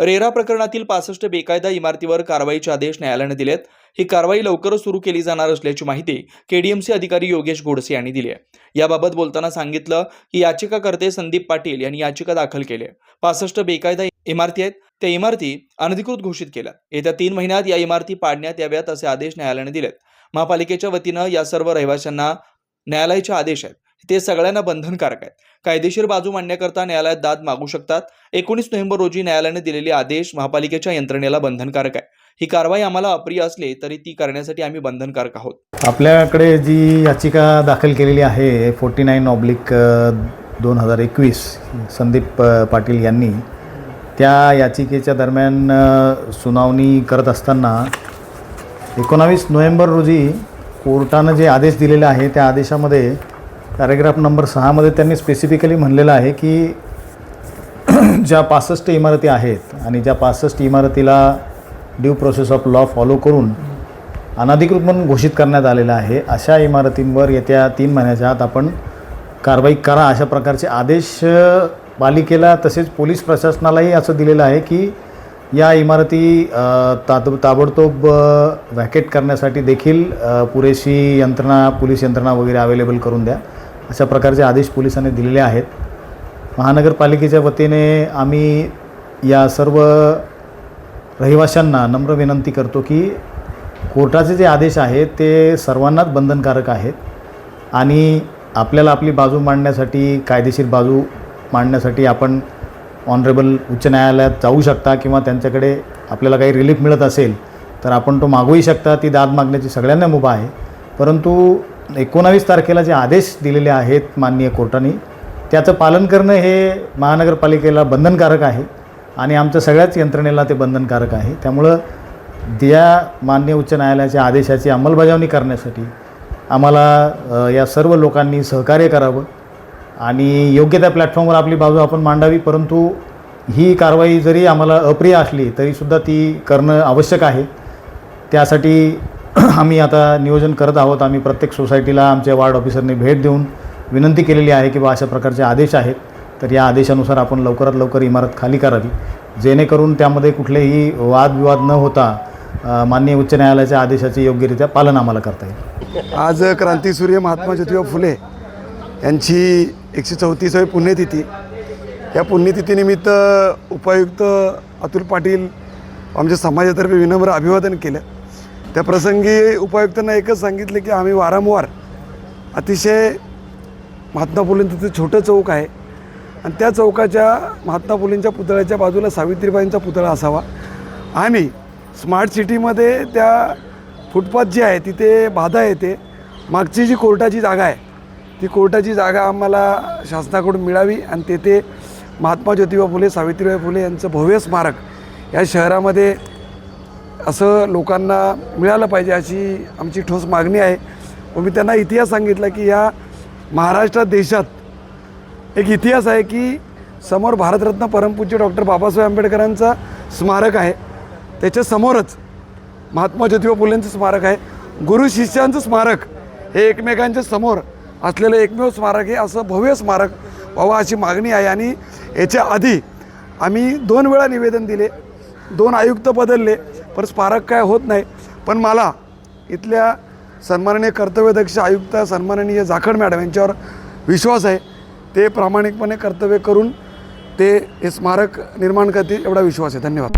RERA प्रकरणातील पासष्ट बेकायदा इमारतीवर कारवाईचे आदेश न्यायालयाने दिलेत. ही कारवाई लवकरच सुरू केली जाणार असल्याची माहिती केडीएमसी अधिकारी योगेश गोडसे यांनी दिली आहे. याबाबत बोलताना सांगितलं की याचिकाकर्ते संदीप पाटील यांनी याचिका दाखल केली आहे. पासष्ट बेकायदा इमारती आहेत. त्या इमारती अनधिकृत घोषित केल्या. येत्या तीन महिन्यात या इमारती पाडण्यात याव्यात असे आदेश न्यायालयाने दिलेत. महापालिकेच्या वतीनं या सर्व रहिवाशांना न्यायालयाचे आदेश आहेत. ते सगळ्यांना बंधनकारक आहेत. कायदेशीर बाजू मांडण्याकरता न्यायालयात दाद मागू शकतात. एकोणीस नोव्हेंबर रोजी न्यायालयाने दिलेले आदेश महापालिकेच्या यंत्रणेला बंधनकारक आहे. ही कारवाई आम्हाला अप्रिय असली तरी ती करण्यासाठी आम्ही बंधनकारक आहोत. आपल्याकडे जी याचिका दाखल केलेली आहे फोर्टी नाईन ऑब्लिक दोन हजार एकवीस संदीप पाटील यांनी त्या याचिकेच्या दरम्यान सुनावणी करत असताना एकोणावीस नोव्हेंबर रोजी कोर्टानं जे आदेश दिलेले आहे त्या आदेशामध्ये पॅरेग्राफ नंबर सहामध्ये त्यांनी स्पेसिफिकली म्हणलेलं आहे की ज्या पासष्ट इमारती आहेत आणि ज्या पासष्ट इमारतीला due process of law follow करून अनधिकृत म्हणून घोषित करण्यात आलेलं आहे अशा इमारतींवर येत्या तीन महिन्याच्या आत आपण कारवाई करा अशा प्रकारचे आदेश पालिकेला तसेच पोलीस प्रशासनालाही असं दिलेलं आहे की या इमारती ताब ताबडतोब व्हॅकेट करण्यासाठी देखील पुरेशी यंत्रणा पोलीस यंत्रणा वगैरे अवेलेबल करून द्या. अशा प्रकारचे आदेश पोलिसांनी दिलेले आहेत. महानगरपालिकेच्या वतीने आम्ही या सर्व रहिवाशांना नम्र विनंती करतो की कोर्टाचे जे आदेश आहेत ते सर्वांनाच बंधनकारक आहेत आणि आपल्याला आपली बाजू मांडण्यासाठी कायदेशीर बाजू मांडण्यासाठी आपण ऑनरेबल उच्च न्यायालयात जाऊ शकता किंवा त्यांच्याकडे आपल्याला काही रिलीफ मिळत असेल तर आपण तो मागूही शकता. ती दाद मागण्याची सगळ्यांना मुभा आहे. परंतु एकोणावीस तारखेला जे आदेश दिलेले आहेत माननीय कोर्टाने त्याचं पालन करणं हे महानगरपालिकेला बंधनकारक आहे आणि आमच्या सगळ्याच यंत्रणेला ते बंधनकारक आहे. त्यामुळं त्या मान्य उच्च न्यायालयाच्या आदेशाची अंमलबजावणी करण्यासाठी आम्हाला या सर्व लोकांनी सहकार्य करावं आणि योग्य त्या प्लॅटफॉर्मवर आपली बाजू आपण मांडावी परंतु ही कारवाई जरी आम्हाला अप्रिय असली तरीसुद्धा ती करणं आवश्यक आहे. त्यासाठी आम्ही आता नियोजन करत आहोत. आम्ही प्रत्येक सोसायटीला आमच्या वार्ड ऑफिसरने भेट देऊन विनंती केलेली आहे की बा अशा प्रकारचे आदेश आहेत. तर या आदेशानुसार आपण लवकरात लवकर इमारत खाली करावी. जेणेकरून त्यामध्ये कुठलेही वादविवाद न होता माननीय उच्च न्यायालयाच्या आदेशाचे योग्यरित्या पालन आम्हाला करता येईल. आज क्रांतीसूर्य महात्मा ज्योतिबा फुले यांची एकशे चौतीसावी पुण्यतिथी. या पुण्यतिथीनिमित्त उपायुक्त अतुल पाटील आमच्या समाजातर्फे विनम्र अभिवादन केलं. त्या प्रसंगी उपायुक्तांना एकच सांगितलं की आम्ही वारंवार अतिशय महात्मा फुलेंचं ते छोटं चौक आहे. आणि त्या चौकाच्या महात्मा फुलेंच्या पुतळ्याच्या बाजूला सावित्रीबाईंचा पुतळा असावा. आणि स्मार्ट सिटीमध्ये त्या फुटपाथ जी आहे तिथे बाधा येते. मागची जी कोर्टाची जागा आहे ती कोर्टाची जागा आम्हाला शासनाकडून मिळावी आणि तेथे महात्मा ज्योतिबा फुले सावित्रीबाई फुले यांचं भव्य स्मारक या शहरामध्ये असं लोकांना मिळालं पाहिजे अशी आमची ठोस मागणी आहे. व मी त्यांना इतिहास सांगितला की या महाराष्ट्रात देशात एक इतिहास आहे की समोर भारतरत्न परमपूज्य डॉक्टर बाबासाहेब आंबेडकरांचा स्मारक आहे. त्याच्यासमोरच महात्मा ज्योतिबा फुलेंचं स्मारक आहे. गुरु शिष्यांचं स्मारक हे एकमेकांच्या समोर असलेलं एकमेव स्मारक आहे असं भव्य स्मारक व्हावं अशी मागणी आहे. आणि याच्या आधी आम्ही दोन वेळा निवेदन दिले दोन आयुक्त बदलले पण स्मारक काय होत नाही. पण मला इथल्या सन्माननीय कर्तव्यदक्ष आयुक्त सन्माननीय जाखड मॅडम यांच्यावर विश्वास आहे. ते प्रामाणिकपणे कर्तव्य करून ते हे स्मारक निर्माण करतील एवढा विश्वास आहे. धन्यवाद.